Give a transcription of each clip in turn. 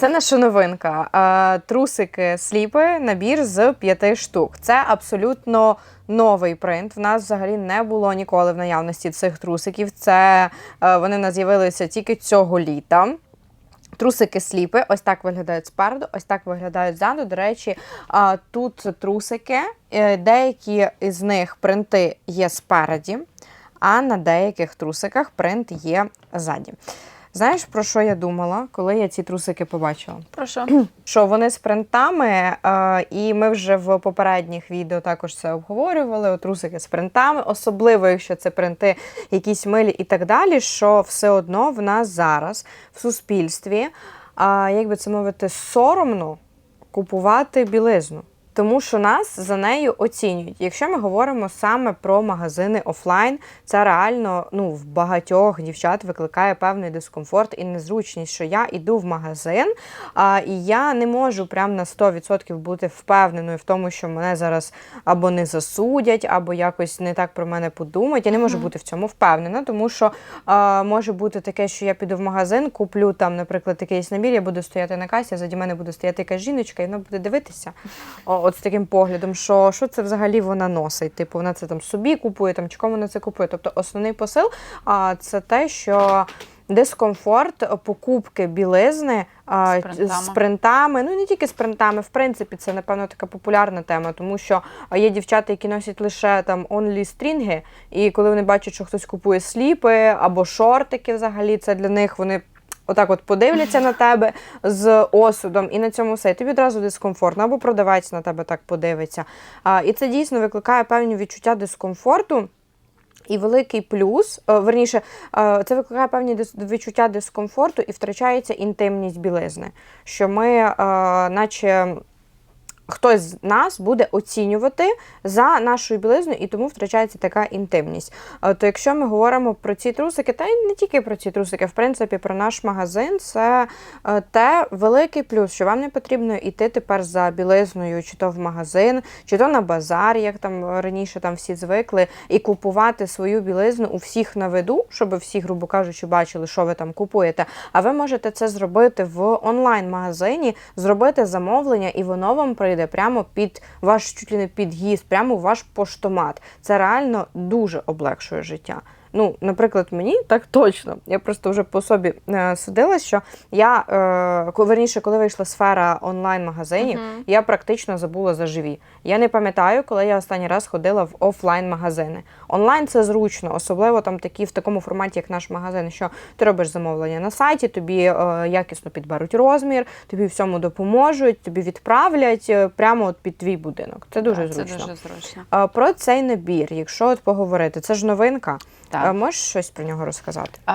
Це наша новинка. Трусики сліпи, набір з п'яти штук. Це абсолютно новий принт. В нас взагалі не було ніколи в наявності цих трусиків. Це е, вони нас з'явилися тільки цього літа. Трусики сліпи, ось так виглядають спереду, ось так виглядають ззаду. До речі, тут трусики, е, деякі з них принти є спереді, а на деяких трусиках принт є ззаді. Знаєш, про що я думала, коли я ці трусики побачила? Про що? що вони з принтами, е, і ми вже в попередніх відео також це обговорювали. от Трусики з принтами, особливо якщо це принти якісь милі і так далі. Що все одно в нас зараз в суспільстві, а, як би це мовити, соромно купувати білизну. Тому що нас за нею оцінюють. Якщо ми говоримо саме про магазини офлайн, це реально ну, в багатьох дівчат викликає певний дискомфорт і незручність, що я йду в магазин, а, і я не можу прям на 100% бути впевненою в тому, що мене зараз або не засудять, або якось не так про мене подумають. Я не можу бути в цьому впевнена, тому що а, може бути таке, що я піду в магазин, куплю там, наприклад, якийсь набір, я буду стояти на касі, а заді мене буде стояти якась жіночка, і вона буде дивитися от з таким поглядом, що, що це взагалі вона носить. Типу, вона це там собі купує, там чи кому вона це купує. Тобто основний посил а, це те, що. Дискомфорт покупки білизни З принтами. з принтами. Ну не тільки з принтами, в принципі, це напевно така популярна тема, тому що є дівчата, які носять лише там онлі стрінги, і коли вони бачать, що хтось купує сліпи або шортики, взагалі це для них вони. Отак от подивляться на тебе з осудом, і на цьому все. І тобі одразу дискомфортно, або продавець на тебе так подивиться. А, і це дійсно викликає певні відчуття дискомфорту. І великий плюс, е, верніше, е, це викликає певні відчуття дискомфорту і втрачається інтимність білизни. Що ми, е, наче хтось з нас буде оцінювати за нашою білизною, і тому втрачається така інтимність. Е, То якщо ми говоримо про ці трусики, та й не тільки про ці трусики, в принципі, про наш магазин, це е, те великий плюс, що вам не потрібно йти тепер за білизною, чи то в магазин, чи то на базар, як там раніше там всі звикли, і купувати свою білизну у всіх на виду, щоб всі, грубо кажучи, бачили, що ви там купуєте. А ви можете це зробити в онлайн-магазині, зробити замовлення, і воно вам прийде прямо під ваш чуть ли не під'їзд, прямо ваш поштомат. Це реально дуже облегшує життя. Ну, наприклад, мені так точно. Я просто вже по собі е, судила, що я е, верніше, коли вийшла сфера онлайн-магазинів, Мгм. я практично забула за живі. Я не пам'ятаю, коли я останній раз ходила в офлайн-магазини. Онлайн це зручно, особливо там такі в такому форматі, як наш магазин, що ти робиш замовлення на сайті, тобі е, якісно підберуть розмір, тобі всьому допоможуть, тобі відправлять е, прямо от під твій будинок. Це дуже Так, зручно. Це дуже зручно. А, Про цей набір, якщо от поговорити, це ж новинка. Так. А Можеш щось про нього розказати? Е,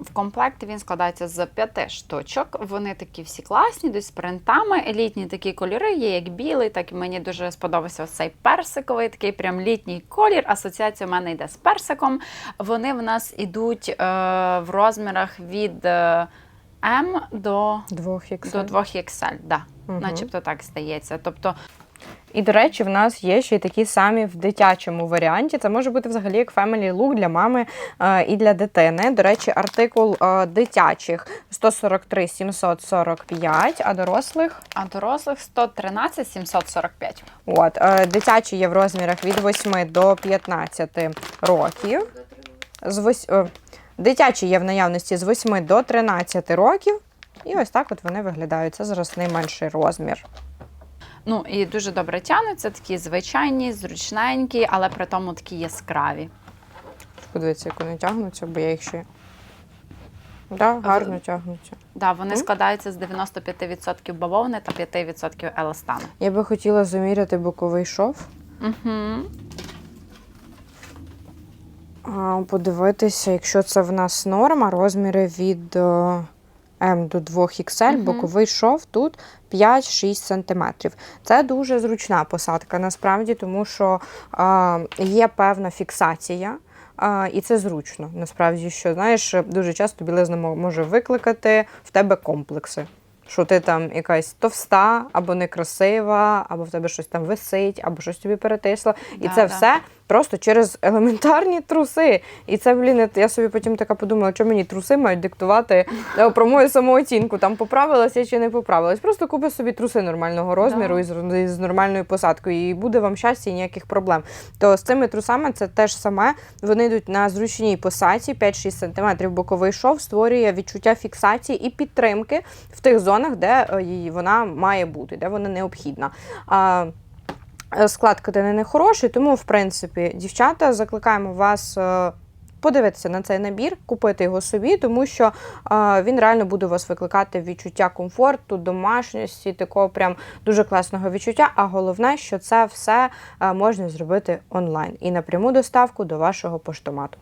В комплекті він складається з п'яти штучок. Вони такі всі класні, десь з принтами. Елітні такі кольори є, як білий, так і мені дуже сподобався ось цей персиковий, такий прям літній колір. Асоціація у мене йде з персиком. Вони в нас ідуть е, в розмірах від е, М до, Двох ікс. до 2 XL. Да. Мгм. Начебто так здається. Тобто І, до речі, в нас є ще й такі самі в дитячому варіанті. Це може бути взагалі як family look для мами е, і для дитини. До речі, артикул е, дитячих 143 745, а дорослих а дорослих 113 745. От, е, дитячі є в розмірах від 8 до 15 років. З вось, е, дитячі є в наявності з 8 до 13 років. І ось так от вони виглядають. Це зараз найменший розмір. Ну і дуже добре тягнуться, такі звичайні, зручненькі, але при тому такі яскраві. Подивіться, як вони тягнуться, бо я їх ще. Да, гарно тягнуться. Да, вони Мгм. складаються з 95% бавовни та 5% еластану. Я би хотіла заміряти боковий шов, Угу. а, подивитися, якщо це в нас норма, розміри від е, М до 2 XL, Мгм. боковий шов тут 5-6 см. Це дуже зручна посадка насправді, тому що а, є певна фіксація. А, і це зручно. Насправді, що знаєш, дуже часто білизна може викликати в тебе комплекси. Що ти там якась товста, або некрасива, або в тебе щось там висить, або щось тобі перетисло. І Да, це да. все просто через елементарні труси. І це, блін, я собі потім така подумала, що мені труси мають диктувати е, про мою самооцінку. Там поправилася чи не поправилась. Просто купи собі труси нормального розміру Да. і з, нормальною посадкою, і буде вам щастя і ніяких проблем. То з цими трусами це теж саме. Вони йдуть на зручній посадці, 5-6 см боковий шов створює відчуття фіксації і підтримки в тих зонах, де е, вона має бути, де вона необхідна. Е, Склад тканини не хороший, тому, в принципі, дівчата, закликаємо вас е, подивитися на цей набір, купити його собі, тому що е, він реально буде у вас викликати відчуття комфорту, домашньості, такого прям дуже класного відчуття. А головне, що це все можна зробити онлайн і напряму доставку до вашого поштомату.